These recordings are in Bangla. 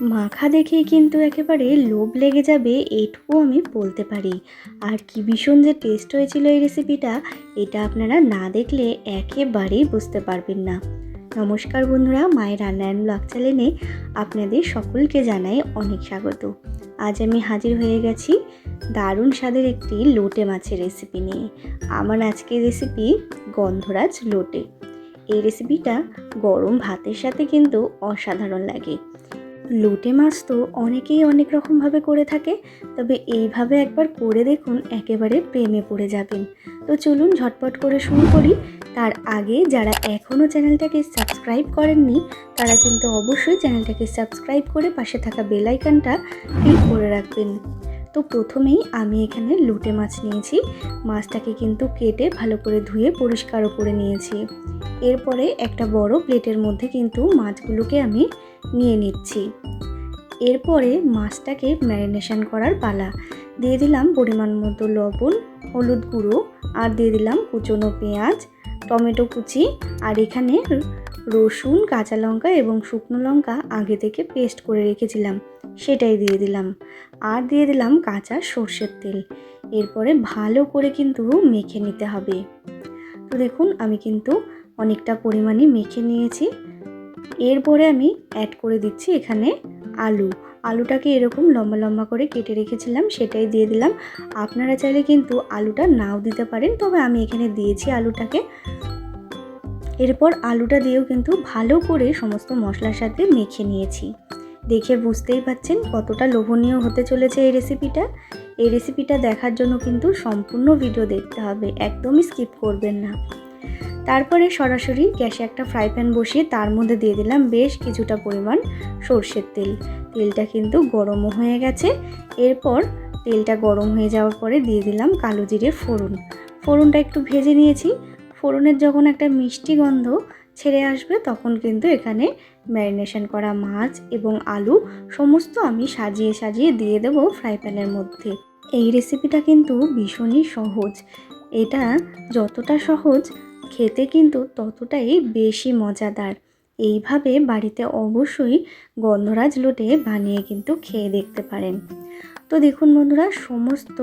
মাখা দেখেই কিন্তু একেবারে লোভ লেগে যাবে এটুকু আমি বলতে পারি। আর কি ভীষণ যে টেস্ট হয়েছিল এই রেসিপিটা এটা আপনারা না দেখলে একেবারেই বুঝতে পারবেন না। নমস্কার বন্ধুরা, মায়ের রান্না অ্যান্ড ব্লগ চ্যানেলে আপনাদের সকলকে জানাই অনেক স্বাগত। আজ আমি হাজির হয়ে গেছি দারুণ স্বাদের একটি লোটে মাছের রেসিপি নিয়ে। আমার আজকের রেসিপি গন্ধরাজ লোটে। এই রেসিপিটা গরম ভাতের সাথে কিন্তু অসাধারণ লাগে। লোটে মাছ তো অনেকেই অনেক রকমভাবে করে থাকে, তবে এইভাবে একবার করে দেখুন, একেবারে প্রেমে পড়ে যাবেন। তো চলুন ঝটপট করে শুরু করি। তার আগে যারা এখনও চ্যানেলটাকে সাবস্ক্রাইব করেননি, তারা কিন্তু অবশ্যই চ্যানেলটাকে সাবস্ক্রাইব করে পাশে থাকা বেলাইকানটা ক্লিক করে রাখবেন। তো প্রথমেই আমি এখানে লুটে মাছ নিয়েছি। মাছটাকে কিন্তু কেটে ভালো করে ধুয়ে পরিষ্কারও করে নিয়েছি। এরপরে একটা বড় প্লেটের মধ্যে কিন্তু মাছগুলোকে আমি নিয়ে নিচ্ছি। এরপরে মাছটাকে ম্যারিনেশন করার পালা। দিয়ে দিলাম পরিমাণ মতো লবণ, হলুদ গুঁড়ো, আর দিয়ে দিলাম কুচনো পেঁয়াজ, টমেটো কুচি, আর এখানে রসুন, কাঁচা লঙ্কা এবং শুকনো লঙ্কা আগে থেকে পেস্ট করে রেখেছিলাম। সেটাই দিয়ে দিলাম। আর দিয়ে দিলাম কাঁচা সর্ষের তেল। এরপরে ভালো করে কিন্তু মেখে নিতে হবে। তো দেখুন, আমি কিন্তু অনেকটা পরিমাণে মেখে নিয়েছি। এরপরে আমি অ্যাড করে দিচ্ছি এখানে আলু। আলুটাকে এরকম লম্বা লম্বা করে কেটে রেখেছিলাম, সেটাই দিয়ে দিলাম। আপনারা চাইলে কিন্তু আলুটা নাও দিতে পারেন, তবে আমি এখানে দিয়েছি আলুটাকে। এরপর আলুটা দিয়েও কিন্তু ভালো করে সমস্ত মশলার সাথে মেখে নিয়েছি। দেখে বুঝতেই পাচ্ছেন কতটা লোভনীয় হতে চলেছে এই রেসিপিটা এই রেসিপিটা দেখার জন্য কিন্তু সম্পূর্ণ ভিডিও দেখতে হবে, একদমই স্কিপ করবেন না। তারপরে সরাসরি গ্যাসে একটা ফ্রাই প্যান বসিয়ে তার মধ্যে দিয়ে দিলাম বেশ কিছুটা পরিমাণ সর্ষের তেল। তেলটা কিন্তু গরমও হয়ে গেছে। এরপর তেলটা গরম হয়ে যাওয়ার পরে দিয়ে দিলাম কালো জিরে ফোড়ন। ফোড়নটা একটু ভেজে নিয়েছি। ফোড়নের যখন একটা মিষ্টি গন্ধ ছেড়ে আসবে, তখন কিন্তু এখানে ম্যারিনেশন করা মাছ এবং আলু সমস্ত আমি সাজিয়ে সাজিয়ে দিয়ে দেবো ফ্রাই প্যানের মধ্যে। এই রেসিপিটা কিন্তু ভীষণই সহজ। এটা যতটা সহজ, খেতে কিন্তু ততটাই বেশি মজাদার। এইভাবে বাড়িতে অবশ্যই গন্ধরাজ লোটে বানিয়ে কিন্তু খেয়ে দেখতে পারেন। তো দেখুন বন্ধুরা, সমস্ত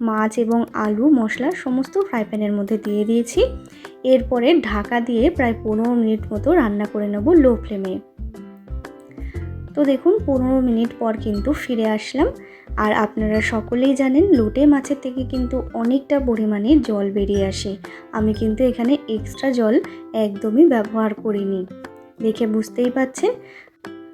মাছ এবং আলু, মশলা সমস্ত ফ্রাই প্যানের মধ্যে দিয়ে দিয়েছি। এরপরে ঢাকা দিয়ে প্রায় পনেরো মিনিট মতো রান্না করে নেব লো ফ্লেমে তো দেখুন, পনেরো মিনিট পর কিন্তু ফিরে আসলাম। আর আপনারা সকলেই জানেন, লোটে মাছের থেকে কিন্তু অনেকটা পরিমাণে জল বেরিয়ে আসে। আমি কিন্তু এখানে এক্সট্রা জল একদমই ব্যবহার করিনি। দেখে বুঝতেই পাচ্ছেন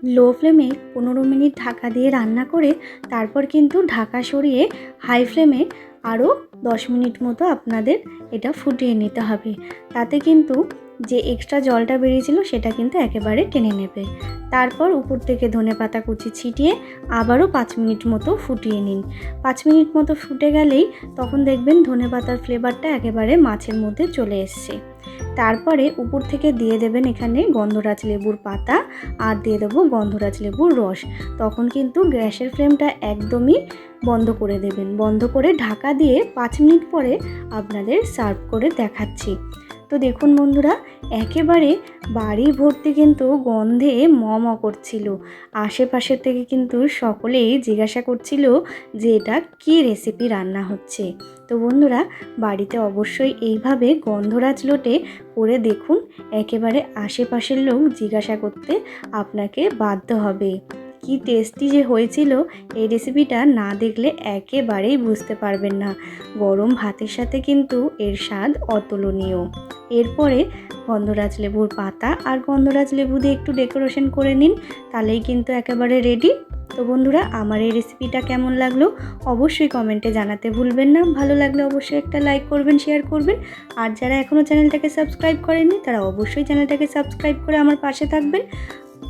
লো ফ্লেমে পনেরো মিনিট ঢাকা দিয়ে রান্না করে তারপর কিন্তু ঢাকা সরিয়ে হাই ফ্লেমে আরও দশ মিনিট মতো আপনাদের এটা ফুটিয়ে নিতে হবে। তাতে কিন্তু যে এক্সট্রা জলটা বেরিয়েছিল সেটা কিন্তু একেবারে টেনে নেবে। তারপর উপর থেকে ধনে পাতা কুচি ছিটিয়ে আবারও পাঁচ মিনিট মতো ফুটিয়ে নিন। পাঁচ মিনিট মতো ফুটে গেলেই তখন দেখবেন ধনে পাতার ফ্লেভারটা একেবারে মাছের মধ্যে চলে এসছে। তারপরে উপর থেকে দিয়ে দেবেন এখানে গন্ধরাজ লেবুর পাতা আর দিয়ে দেবো গন্ধরাজ লেবুর রস। তখন কিন্তু গ্যাসের ফ্লেমটা একদমই বন্ধ করে দেবেন। বন্ধ করে ঢাকা দিয়ে পাঁচ মিনিট পরে আপনাদের সার্ভ করে দেখাচ্ছি। তো দেখুন বন্ধুরা, একেবারে বাড়ি ভর্তি কিন্তু গন্ধে ম ম করছিল। আশেপাশের থেকে কিন্তু সকলেই জিজ্ঞাসা করছিল যে এটা কী রেসিপি রান্না হচ্ছে। তো বন্ধুরা, বাড়িতে অবশ্যই এইভাবে গন্ধরাজ লোটে করে দেখুন। একেবারে আশেপাশের লোক জিজ্ঞাসা করতে আপনাকে বাধ্য হবে। কি টেস্টি যে হয়েছিল, এই রেসিপিটা না দেখলে একেবারেই বুঝতে পারবেন না। গরম ভাতের সাথে কিন্তু এর স্বাদ অতুলনীয়। এরপরে গন্ধরাজ লেবুর পাতা আর গন্ধরাজ লেবু দিয়ে একটু ডেকোরেশন করে নিন, তাহলেই কিন্তু একেবারে রেডি তো বন্ধুরা, আমার এই রেসিপিটা কেমন লাগল? অবশ্যই কমেন্টে জানাতে ভুলবেন না। ভালো লাগলে অবশ্যই একটা লাইক করবেন শেয়ার করবেন। আর যারা এখনও চ্যানেলটাকে সাবস্ক্রাইব করেননি, তারা অবশ্যই চ্যানেলটাকে সাবস্ক্রাইব করে আমার পাশে থাকবেন।